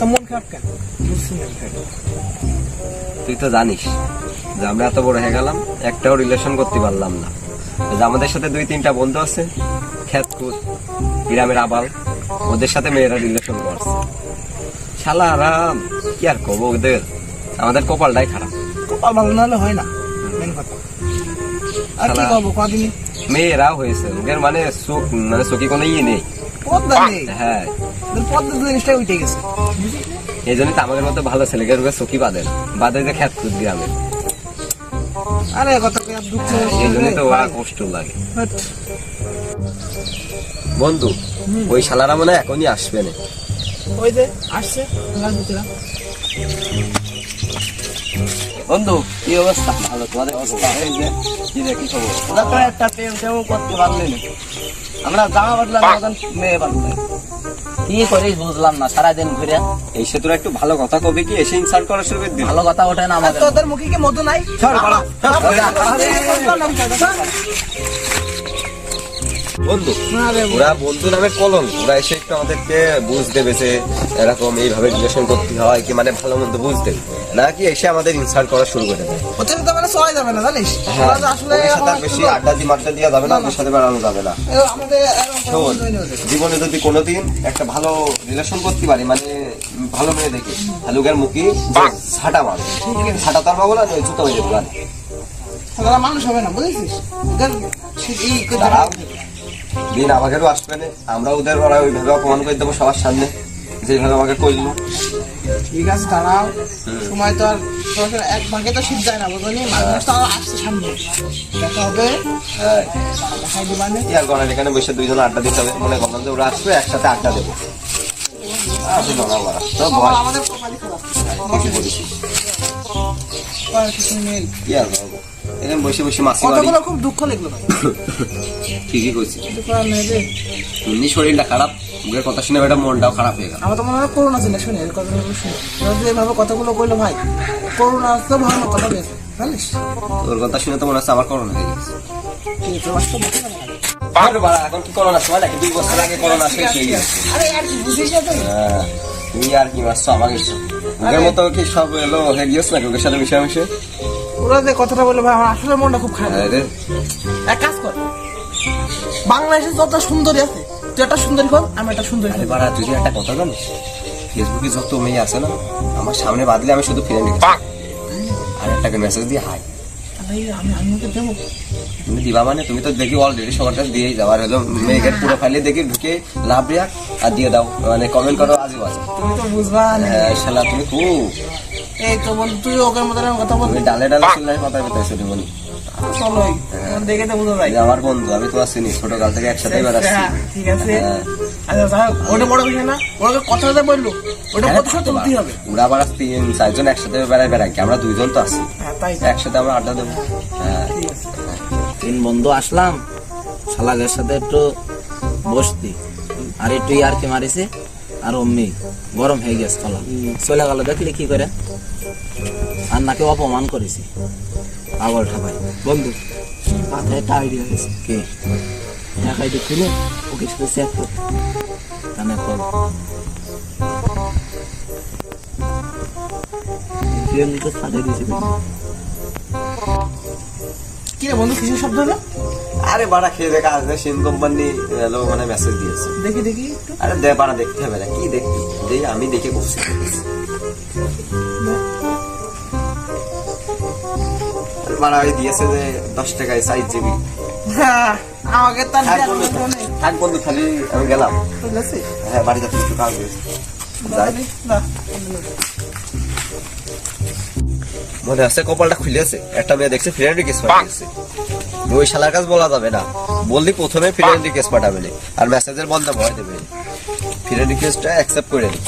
তো মন খারাপ কেন? বুঝছি না তুই তো জানিস যে আমরা এত বড় হয়ে গেলাম একটাও রিলেশন করতে পারলাম না। যে আমাদের সাথে দুই তিনটা বন্ধু আছে খ্যাতকুট গ্রামের আবাল ওদের সাথে মেয়েরা রিলেশন করছে। শালা আরাম কি আর কব ওদের? আমাদের কপালটাই খারাপ। কপাল ভালো না হলে হয় না মেন কথা। আর কি। কদিন মেয়েরাও হয়েছে ওদের মানে চোখ মানে চোখে কোনো ইয়ে নেই? হ্যাঁ পদ্মা জিনিসটা উঠে গেছে। এই জন্যই তো আমাদের মতো ভালো ছেলেকে রোগে চোখি বাঁধেন বাদে যে খ্যাতকুট গ্রামে আরে দুঃখ এই জন্যই তো ওরা কষ্ট লাগে। বন্ধু ওই শালারা মনে হয় এখনই আসবে না। ওই যে আসছে। বন্ধু কি অবস্থা? ভালো তোমাদের অবস্থা? এই যে কি রে কি খবর? ওরা তো একটা প্রেম করতে আমরা জামা বদলাম মেয়ে বাদলাম কি করিস বুঝলাম না সারাদিন ঘুরে। এই সে তোরা একটু ভালো কথা কবি কি? এসে ইনসাল্ট করা শুরু করে ভালো কথা ওঠে না আমার আমাদের। তোদের মুখে কি মধু নাই? বন্ধু ওরা বন্ধু নামে কলম ওরা এসে একটু আমাদেরকে বুঝ দেবে যে এরকম এইভাবে রিলেশন করতে হয় কি মানে ভালো মন্দ বুঝতে নাকি এসে আমাদের ইনসাল্ট করা শুরু করে দেবে। তো মানে চলাই যাবে না জানিস? হ্যাঁ আসলে বেশি আড্ডা দিয়ে মাড্ডা দিয়ে যাবে না ওদের সাথে বেড়ানো যাবে না। আমাদের শোন। জীবনে যদি কোনোদিন একটা ভালো রিলেশন করতে পারি মানে ভালো মেয়ে দেখে হালুকের মুখি ছাটা মারো ছাটা তার পাবো না জুতো মেরে দেবো মানুষ হবে না বুঝেছিস? দিন আমাদেরও আসবে না আমরা ওদের ওরা ওইভাবে অপমান করে দেবো সবার সামনে যেভাবে আমাকে করল ঠিক আছে দাঁড়াও। সময় তো আর এক ভাগে তো শীত যায় না বুঝলি? মানুষ তো আরও আসছে সামনে। দেখা হবে। হ্যাঁ। দেখাই আর করার এখানে বসে দুইজন আড্ডা দিতে হবে। মনে করলাম যে ওরা আসবে একসাথে আড্ডা দেবো। আমাদের এখানে বসে বসে বাড়ি। কতগুলো খুব দুঃখ লাগল ভাই ঠিকই নেই এমনি শরীরটা খারাপ মুখের কথা শুনে এটা মনটাও খারাপ হয়ে গেল। আমার তো মনে হয় করোনা ছিল শুনে কথাগুলো শুনে। এভাবে কথাগুলো কইলো ভাই করোনা ভালো কথা বেশি জানিস? তোর কথা শুনে তো মনে হচ্ছে আমার করোনা হয়ে গেছে। এখন কি করোনা সময়? নাকি দুই বছর আগে করোনা শেষ হয়ে গেছে। আরে কি তুমি আর মারছো আমাকে? মুখের মতো কি সব এলো হয়ে গিয়েছ নাকি ওদের সাথে মিশে মিশে ওরা যে কথাটা বলল ভাই আমার আসলে মনটা খুব খারাপ। আরে এক কাজ কর। বাংলাদেশে যত সুন্দরী আছে তুই একটা সুন্দরী কর আমি একটা সুন্দরী আরে বাড়া তুই একটা কথা জানিস? ফেসবুকে যত মেয়ে আছে না আমার সামনে বাদলে আমি শুধু ফ্রেন্ড আর একটাকে মেসেজ দিয়ে হাই তুমি দিবা মানে? তুমি তো দেখি অলরেডি সবার কাছে দিয়েই যাও আর হলো। মেয়েকে পুরো ফাইলে দেখি ঢুকে লাভ রিয়াক আর দিয়ে দাও। মানে কমেন্ট করো আজও আছে। তুমি তো বুঝবা হ্যাঁ শালা তুমি খুব এই তো বল তুই ওকে মতো কথা বল ডালে ডালে চিল্লাই কথা চলোই দেখে তো বুঝো ভাই। আমার বন্ধু আমি তোমার চিনি ছোট কাল থেকে একসাথে বেড়াচ্ছি। হ্যাঁ, ঠিক আছে। হ্যাঁ। আচ্ছা যাই ওটা বড় বিষয় না ওকে কথা কথা বলল। ওটা কথা তুলতেই হবে। ওরা আবার তিন চারজন একসাথে বেড়ায় কি আমরা দুইজন তো আছি। হ্যাঁ তাই তো। একসাথে আমরা আড্ডা দেবো। হ্যাঁ। তিন বন্ধু আসলাম শালাগের সাথে একটু বসতি। আর একটু আর কি মারিছে আর অমনি গরম হয়ে গেছে কলা চলে গেল দেখলি কি করে? আর নাকি অপমান করেছি। পাগল ঠাপাই। বন্ধু মাথায় একটা আইডিয়া আছে। কি? ওকে সাথে শেয়ার কর। কানে কল ফ্রেন্ডকে ফাটিয়ে দিয়েছে কি রে বন্ধু কিসের শব্দ হলো? আরে বাড়া খেয়ে দেখা আসবে সিন কোম্পানি মানে মেসেজ দিয়েছে। দেখি দেখি আরে দে বাড়া দেখতে হবে না। কি দেই আমি দেখে করছি আরে বাড়া ওই দিয়েছে যে দশ টাকায় সাইজ জিবি হ্যাঁ, আমাকে তার থাক বন্ধু খালি আমি গেলাম। হ্যাঁ বাড়িতে কাজ মনে আছে কপালটা খুলেছে একটা মেয়ে দেখছে ফ্রেন্ড রিকোয়েস্ট পাঠিয়েছে ওই শালার কাজ বলা যাবে না। বললি প্রথমে ফ্রেন্ড কেস পাঠাবে আর মেসেজের বন্ধ ভয় দেবে। ফ্রেন্ড রিকোয়েস্টটা অ্যাকসেপ্ট করে নি।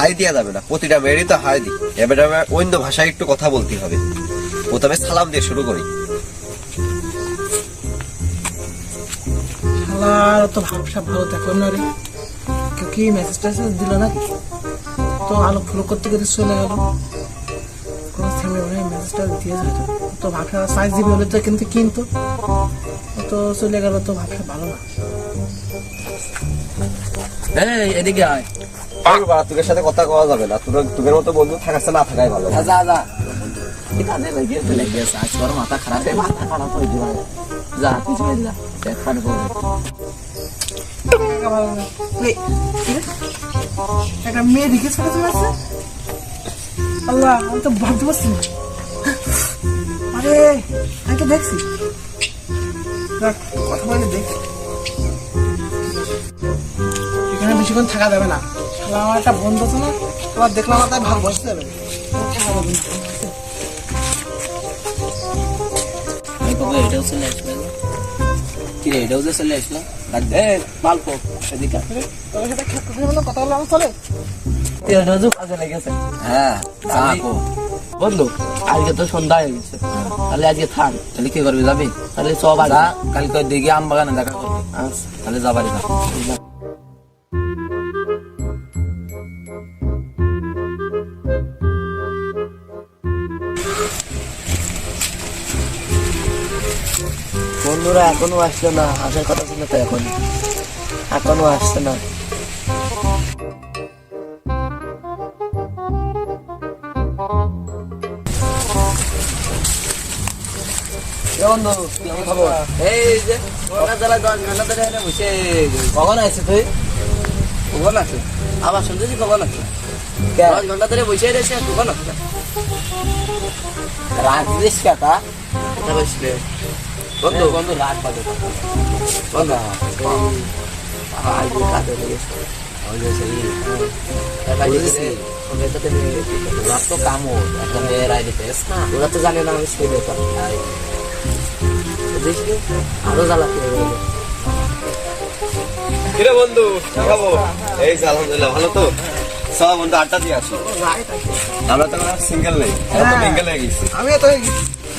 হাই দেওয়া যাবে না প্রতিটা মেয়েরই তো হাই দি। এবারে আমার অন্য ভাষায় একটু কথা বলতে হবে। প্রথমে সালাম দিয়ে শুরু করি। শালার তো ভাবসা ভালো দেখলাম না রে। কেউ কি মেসেজ টেসেজ দিল না তো আলো ফলো করতে করতে চলে গেল। কোনো থেমে মেসেজটা দিয়ে যেত তো ভাবসা সাইজ দিবে হলে তো কিন্তু কিন্তু। তো চলে গেল তো ভাবসা ভালো না। এই এদিকে আয়। তোদের সাথে কথা কওয়া যাবে না। তোর তোদের মতো বন্ধু থাকাচ্ছে না থাকাই ভালো। যা যা মাথা খারাপ। মাথা খারাপ হয়ে আল্লাহ, আমি তো ভাবতে আরে, আমি তো দেখছি। কথা বলে দেখ। এখানে বেশিক্ষণ থাকা যাবে না। আমার একটা বন্ধু আছে না তোমার দেখলাম তাই ভালো বসতে এটাও চলে কি রে এটাও যে চলে আসলো? তোর সাথে খেত কথা কাজে লেগেছে। হ্যাঁ চাকো বন্ধু আজকে তো সন্ধ্যা হয়ে গেছে। তাহলে আজকে থাক। তাহলে কি করবি যাবি? তাহলে সব আজ যা কালকে দেখি আম বাগানে দেখা করবি। আচ্ছা। তাহলে যাবারি বন্ধুরা এখনও আসলো না আসার কথা ছিল তো এখন। এখনও আসছে না। বন্ধু কি খবর? এই যে ওরা যারা দশ ঘণ্টা ধরে এখানে বসে কখন আছে তুই? কখন আছে? আবার শুনতেছি কখন আছে দশ ঘণ্টা ধরে বসে রয়েছে কখন আছে রাখছিস কাটা কোথায় বসলে বন্ধু। বন্ধু রাত বাজে। বন্ধু। আজকে কাজে লেগেছে ওই যে সেই বুঝেছি ওদের সাথে রাত তো কামো একটা মেয়ের আইডি পেস। না ওরা তো জানে না আমি সেই ব্যাপার দেখি আরও জ্বালাতে হবে কিরে বন্ধু কি এই যে আলহামদুলিল্লাহ ভালো তো? সব বন্ধু আড্ডা দিয়ে আসো। আমরা তো সিঙ্গেল নেই আমরা তো হয়ে। গেছি। আমি তো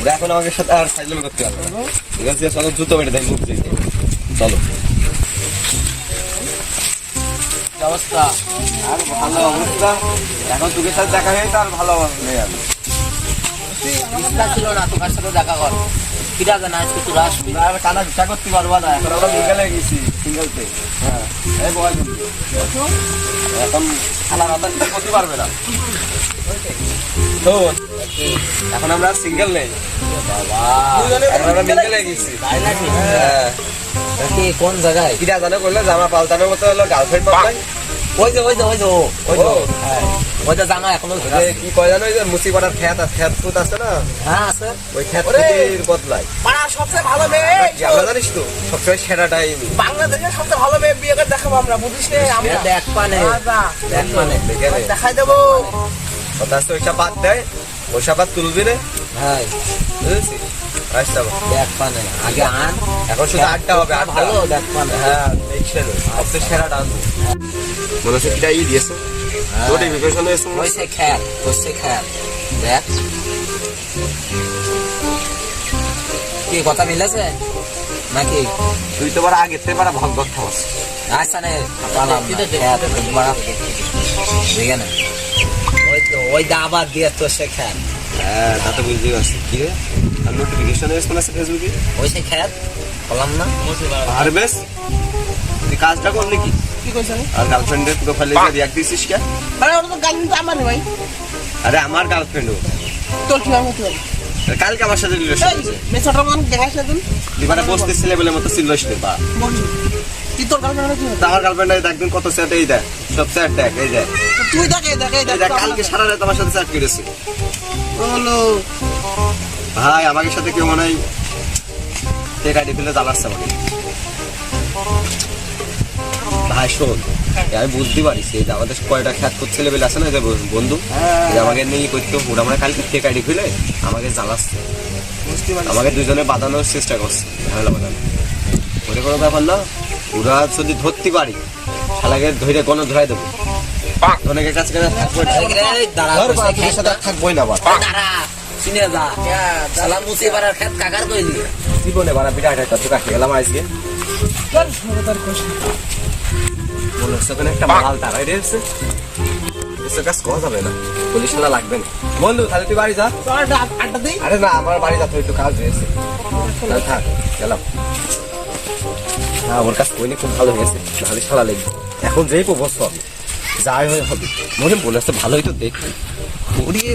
ওরা এখন আমাদের সাথে আর সাইজল করতে পারবে না। ঠিক আছে চলো জুতো মেরে দেয় মুখ দিয়ে। চলো। অবস্থা আর ভালো অবস্থা। এখন তোকে সাথে দেখা হয়ে তো আর ভালো নেই আমি ছিল না তোমার সাথে দেখা কর। কিরা জানা আজকে তোরা আসবি। আর কানা ভিক্ষা করতে পারব না এখন আমরা হয়ে গেছি সিঙ্গেলতে। হ্যাঁ। এই বয় এখন করতে পারবে না। তো এখন আমরা সিঙ্গেল নেই। বাবা আমরা মিঙ্গেল হয়ে গেছি। কি কোন জায়গায়? কিরা জানো করলে জামা পাল্টানোর মতো হলো গার্লফ্রেন্ড পাল্টাই। ওই যে ওই যে ওই যে ওই যে হ্যাঁ। ওই যে জামা এখনও কি কয় জানো ওই যে মুসিপাড়ার খ্যাত আছে খ্যাত ফুট আছে না? হ্যাঁ আছে। ওই খ্যাত। ফুটের বদলায়। পাড়া সবচেয়ে ভালো মেয়ে আমরা জানিস তো সবসময় সেরাটাই নি বাংলাদেশের সবচেয়ে ভালো মেয়ে বিয়ে করে দেখাবো আমরা বুঝিস নে আমরা। দেখ পানে দেখ পানে দেখাই দেবো। কথা আছে ওইসব বাদ দেয় ওইসব বাদ তুলবি রে ভাই বুঝেছিস আচ্ছা দেখ পানে আগে আন। এখন শুধু আড্ডা হবে আড্ডা ভালো দেখ পানে হ্যাঁ দেখছেন সবচেয়ে সেরা ডান্স মনে হচ্ছে কিটা ই দিয়েছে। নোটিফিকেশন হয়েছে মনে ওই হচ্ছে। সে খ্যাত ওই সে দেখ। কি কথা মিলেছে? নাকি? তুই তো আগে থেকে বারা ভগ ভগ খাওয়াস আচ্ছা নে পালাম না। খ্যাত বাড়া। দেখে না ওই দা আবার দিয়ে তো সে খ্যাত হ্যাঁ তা তো বুঝতেই পারছি। কি রে? আর নোটিফিকেশন হয়েছে আছে ফেসবুকে ওই সে খ্যাত বললাম না। আর বেশ তুই কাজটা করলি কি? কি কইছ আর গার্লফ্রেন্ডের প্রোফাইলে রিয়াক্ট দিছিস কে? ওটা তো গান আমার ভাই। আরে আমার গার্লফ্রেন্ডও তোর কি হবে কি কালকে আমার সাথে রিলেশন হয়েছে। মেসাটা মান না তুমি বসতে মতো বা। তোর গার্লফ্রেন্ড কি আমার গার্লফ্রেন্ড একদিন কত চ্যাট এই দেয় সব চ্যাট দেখ এই তো তুই দেখ দেখ কালকে সারা রাত আমার সাথে চ্যাট করেছে। বলো। ভাই আমাকে সাথে কেউ মনে হয় আইডি ফেলে জ্বালাচ্ছে আমাকে। ভাই শোন এই আমি বুঝতে পারিস এই যে আমাদের কয়টা খ্যাত করছে লেভেল আছে না যে বন্ধু যে আমাকে নিয়ে করতো ওরা মানে কালকে টেক আইডি খুলে আমাকে জ্বালাচ্ছে। আমাকে দুজনে বাঁধানোর চেষ্টা করছে ঝামেলা বাঁধানো ওটা কোনো ব্যাপার না ওরা যদি ধরতে পারি শালাকে ধরে কোনো ধরাই দেবো। অনেকের কাছে কাছে থাকব না। এই দাঁড়া ধর ওই বাবা, সে তোদের সাথে খ্যাত আর থাকবোই না চিনে যা। সালাম মুসি পাড়ার খ্যাত কাকার কইলি জীবনে বাড়া বিরাট একটা তো কাটে আজকে। তোর সঙ্গে তোর কোশ মনে হচ্ছে একটা মাল দাঁড়াই রয়েছে। এসব কাজ করা যাবে না। পুলিশ না লাগবে না। বন্ধু তাহলে তুই বাড়ি যা। আড্ডা আরে না আমার বাড়ি যাতে একটু কাজ রয়েছে। থাক গেলাম। ওর কাজ খুব ভালো হয়েছে। নাহলে সারা লাগবে এখন যেই প্রবস্ত আমি যাই হয় হবে মনে মনে হচ্ছে ভালোই তো দেখি। ঘুরিয়ে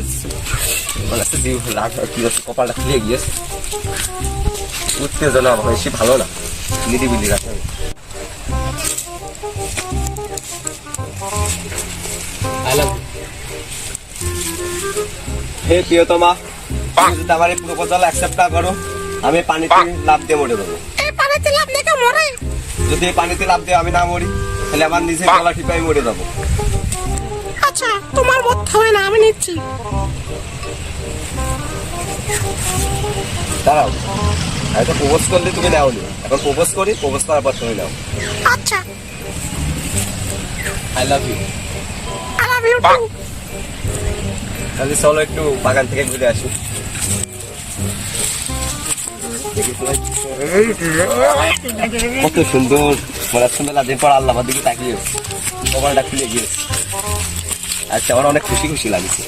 মনে যে রাগ কি হচ্ছে কপালটা খুলে গিয়েছে। উত্তেজনা বেশি ভালো না। নিরিবিলি রাখতে হবে হে প্রিয়তমা তুমি যদি আমার এই প্রপোজাল অ্যাকসেপ্ট না করো আমি পানিতে লাভ দিয়ে মরে দেবো এই পানিতে লাভ দেখে মরে? যদি পানিতে লাভ দিয়ে আমি না মরি তাহলে আমার নিজের গলা টিপাই মরে যাব। আচ্ছা তোমার মত হবে না আমি নিচ্ছি। দাঁড়াও। আমি তো প্রপোজ করলে তুমি নাও নি এখন প্রপোজ করি প্রপোজ করার পর তুমি নাও। আচ্ছা। I love you I love you too তাহলে চলো একটু বাগান থেকে ঘুরে আসি। কত সুন্দর। মানে সুন্দর দিন পর আল্লাহ দিকে তাকিয়ে কপালটা খুলে গিয়েছে আচ্ছা আমার অনেক খুশি খুশি লাগছে।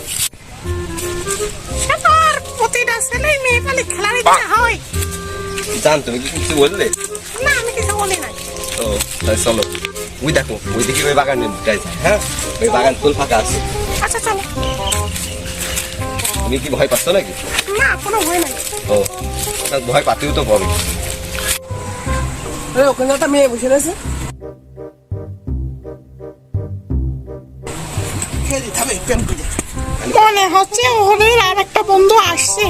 প্রতিটা ছেলে মেয়ে খালি খেলার ইচ্ছা হয়। জান তুমি কি কিছু বললে? না আমি কিছু বলি না ও তাহলে চলো। ওই দেখো ওই দিকে ওই বাগান যায় হ্যাঁ? ওই বাগান ফুল ফাঁকা আছে। আচ্ছা চলো। তুমি কি ভয় পাচ্ছ নাকি? না কোনো ভয় নাই। ও ভয় পাতেও তো হবে। ওখানে একটা মেয়ে বসে রয়েছে মনে হচ্ছে ওদের আর একটা বন্ধু আসছে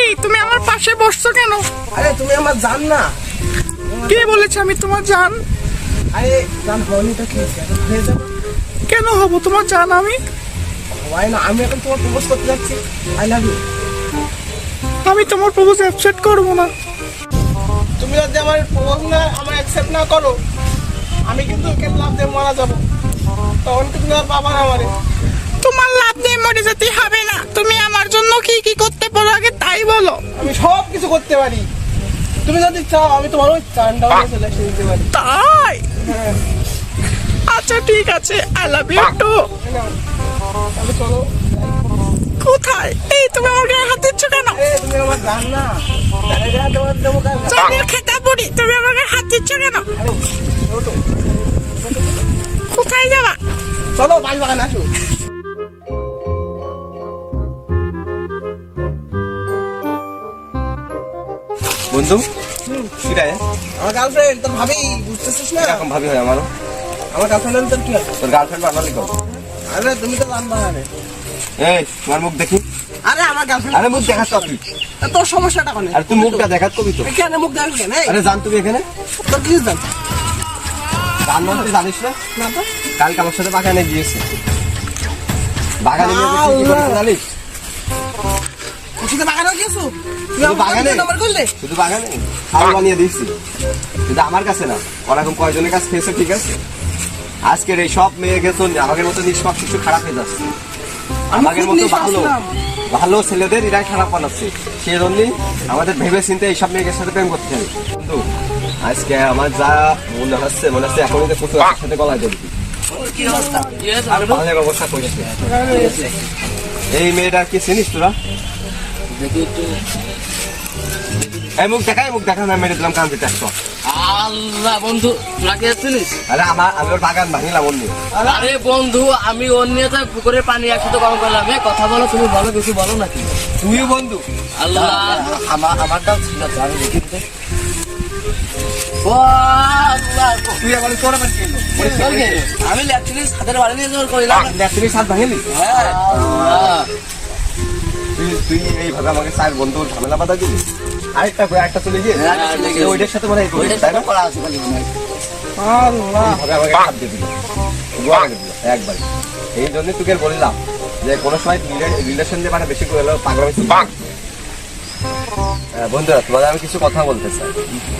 এই তুমি আমার পাশে বসছো কেন আরে তুমি আমার জান না কে বলেছে আমি তোমার জান আরে জান হয়নি তো হয়ে যাবে কেন হব তোমার জান আমি হয় না আমি এখন তোমার প্রপোজ করতে যাচ্ছি আই লাভ ইউ আমি তোমার প্রপোজ অ্যাকসেপ্ট করব না। তুমি যদি আমার প্রপোজ না আমার অ্যাকসেপ্ট না করো আমি কিন্তু ওকে লাভ দিয়ে মারা যাব। তখন কিন্তু পাবা না আমারে। তোমার লাভ দিয়ে মরে যেতে হবে না। তুমি আমার জন্য কি কি করতে পারো আগে তাই বলো। আমি সব কিছু করতে পারি। তুমি যদি চাও আমি তোমার ওই নিয়ে চলে দিতে পারি। তাই? হ্যাঁ। আচ্ছা ঠিক আছে। আই লাভ ইউ টু চলো। কোথায়? এই তুমি আমার গায়ে হাত দিচ্ছ কেন? চালের খেতে পড়ি তুমি আমার গায়ে হাত দিচ্ছ কেন? কোথায় যাবা? চলো বাড়ি বাগান আসো। বন্ধু কি আমার গার্লফ্রেন্ড তোর ভাবি বুঝতেছিস না? এরকম ভাবি হয় আমারও। আমার গার্লফ্রেন্ড তোর কি আছে তোর গার্লফ্রেন্ড বানালি কবে? আরে তুমি তো জানবা না রে এই তোমার মুখ দেখি। আরে আমার গার্লফ্রেন্ড আরে মুখ দেখাচ্ছ তুই। তোর সমস্যাটা কোনে? আরে তুই মুখটা দেখাত কবি তো। কেন মুখ দেখাবি কেন? আরে জান তুমি এখানে। তোর কি জান গান মন্ত্রী জানিস না? না তো। কালকে আমার সাথে বাগানে গিয়েছে। বাগানে গিয়ে কি জানিস? ওষুধে বাগানে গেছো তুমি শুধু আমার বাগানে? শুধু বাগানে? খাওয়া বানিয়ে দিচ্ছি কিন্তু আমার কাছে না। ওরকম কয়জনের কাছে খেয়েছে ঠিক আছে? আজকের এই সব মেয়ে গেছো আমাদের মতো নিষ্পাপ কিছু খারাপ হয়ে যাচ্ছে। আমাদের মতো ভালো ভালো ছেলেদের এরাই খারাপ বানাচ্ছে সেই জন্যই আমাদের ভেবে চিন্তে এইসব মেয়েদের সাথে প্রেম করতে হবে কিন্তু আজকে আমার যা মনে হচ্ছে মনে হচ্ছে এখনই যে প্রচুর সাথে গলায় আর ভালো অবস্থা করেছে এই মেয়েটা কি চিনিস তোরা? এই মুখ দেখা এই মুখ দেখা না মেরে দিলাম কান দিতে একশো আল্লাহ বন্ধু তোরা কি আসছিলিস আরে আমার আমি ওর বাগান ভাঙিলাম অন্য আরে বন্ধু আমি অন্য তো পুকুরের পানি একসাথে গরম করলাম কথা বলো তুমি বলো কিছু বলো নাকি তুইও বন্ধু। আল্লাহ। আমার আমারটাও ছিল আমি দেখি তো। আমি অ্যাকচুয়ালি ছাদের বাড়ি নিয়ে যাওয়ার করিলাম ল্যাপটপের সাথ ভাঙিলি হ্যাঁ। তুই তুই এইভাবে আমাকে চার বন্ধু ঝামেলা বাধা দিলি আরেকটা আরেকটা চলে গিয়ে হ্যাঁ, গিয়েছে। ওইটার সাথে মনে হয় তাই না? করা আছে খালি আল্লাহ। এইভাবে হাত দিয়ে দিল। গোয়া করে দিল একবারে। এই জন্য তোকে বললাম যে কোনো সময় রিলেশন দিয়ে মানে বেশি করে পাগলামি বন্ধুরা তোমাদের আমি কিছু কথা বলতে চাই।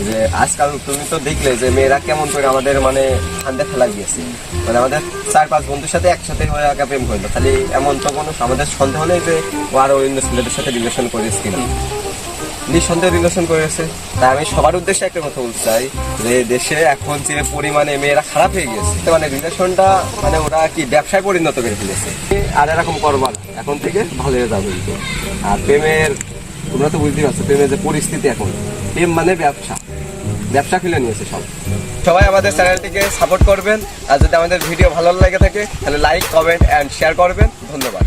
যে আজকাল তুমি তো দেখলে যে মেয়েরা কেমন করে আমাদের মানে ঠান্ডা ফেলা গিয়েছে। মানে আমাদের চার পাঁচ বন্ধুর সাথে একসাথে হয়ে একা প্রেম হইল খালি এমন তো কোনো আমাদের সন্দেহ নেই যে ও আরও অন্য ছেলেদের সাথে রিলেশন করেছে কিনা। নিঃসন্দেহে রিলেশন করেছে তাই আমি সবার উদ্দেশ্যে একটা কথা বলতে চাই যে দেশে এখন যে পরিমাণে মেয়েরা খারাপ হয়ে গেছে মানে রিলেশনটা মানে ওরা কি ব্যবসায় পরিণত করে ফেলেছে? আর এরকম করবার এখন থেকে ভালো হয়ে যাবে আর প্রেমের, তোমরা তো বুঝতেই পারছ, প্রেমের যে পরিস্থিতি এখন, প্রেম মানে ব্যবসা। ব্যবসা খুলে নিয়েছে সব। সবাই আমাদের চ্যানেলটিকে সাপোর্ট করবেন। আর যদি আমাদের ভিডিও ভালো লাগে থাকে, তাহলে লাইক কমেন্ট অ্যান্ড শেয়ার করবেন। ধন্যবাদ।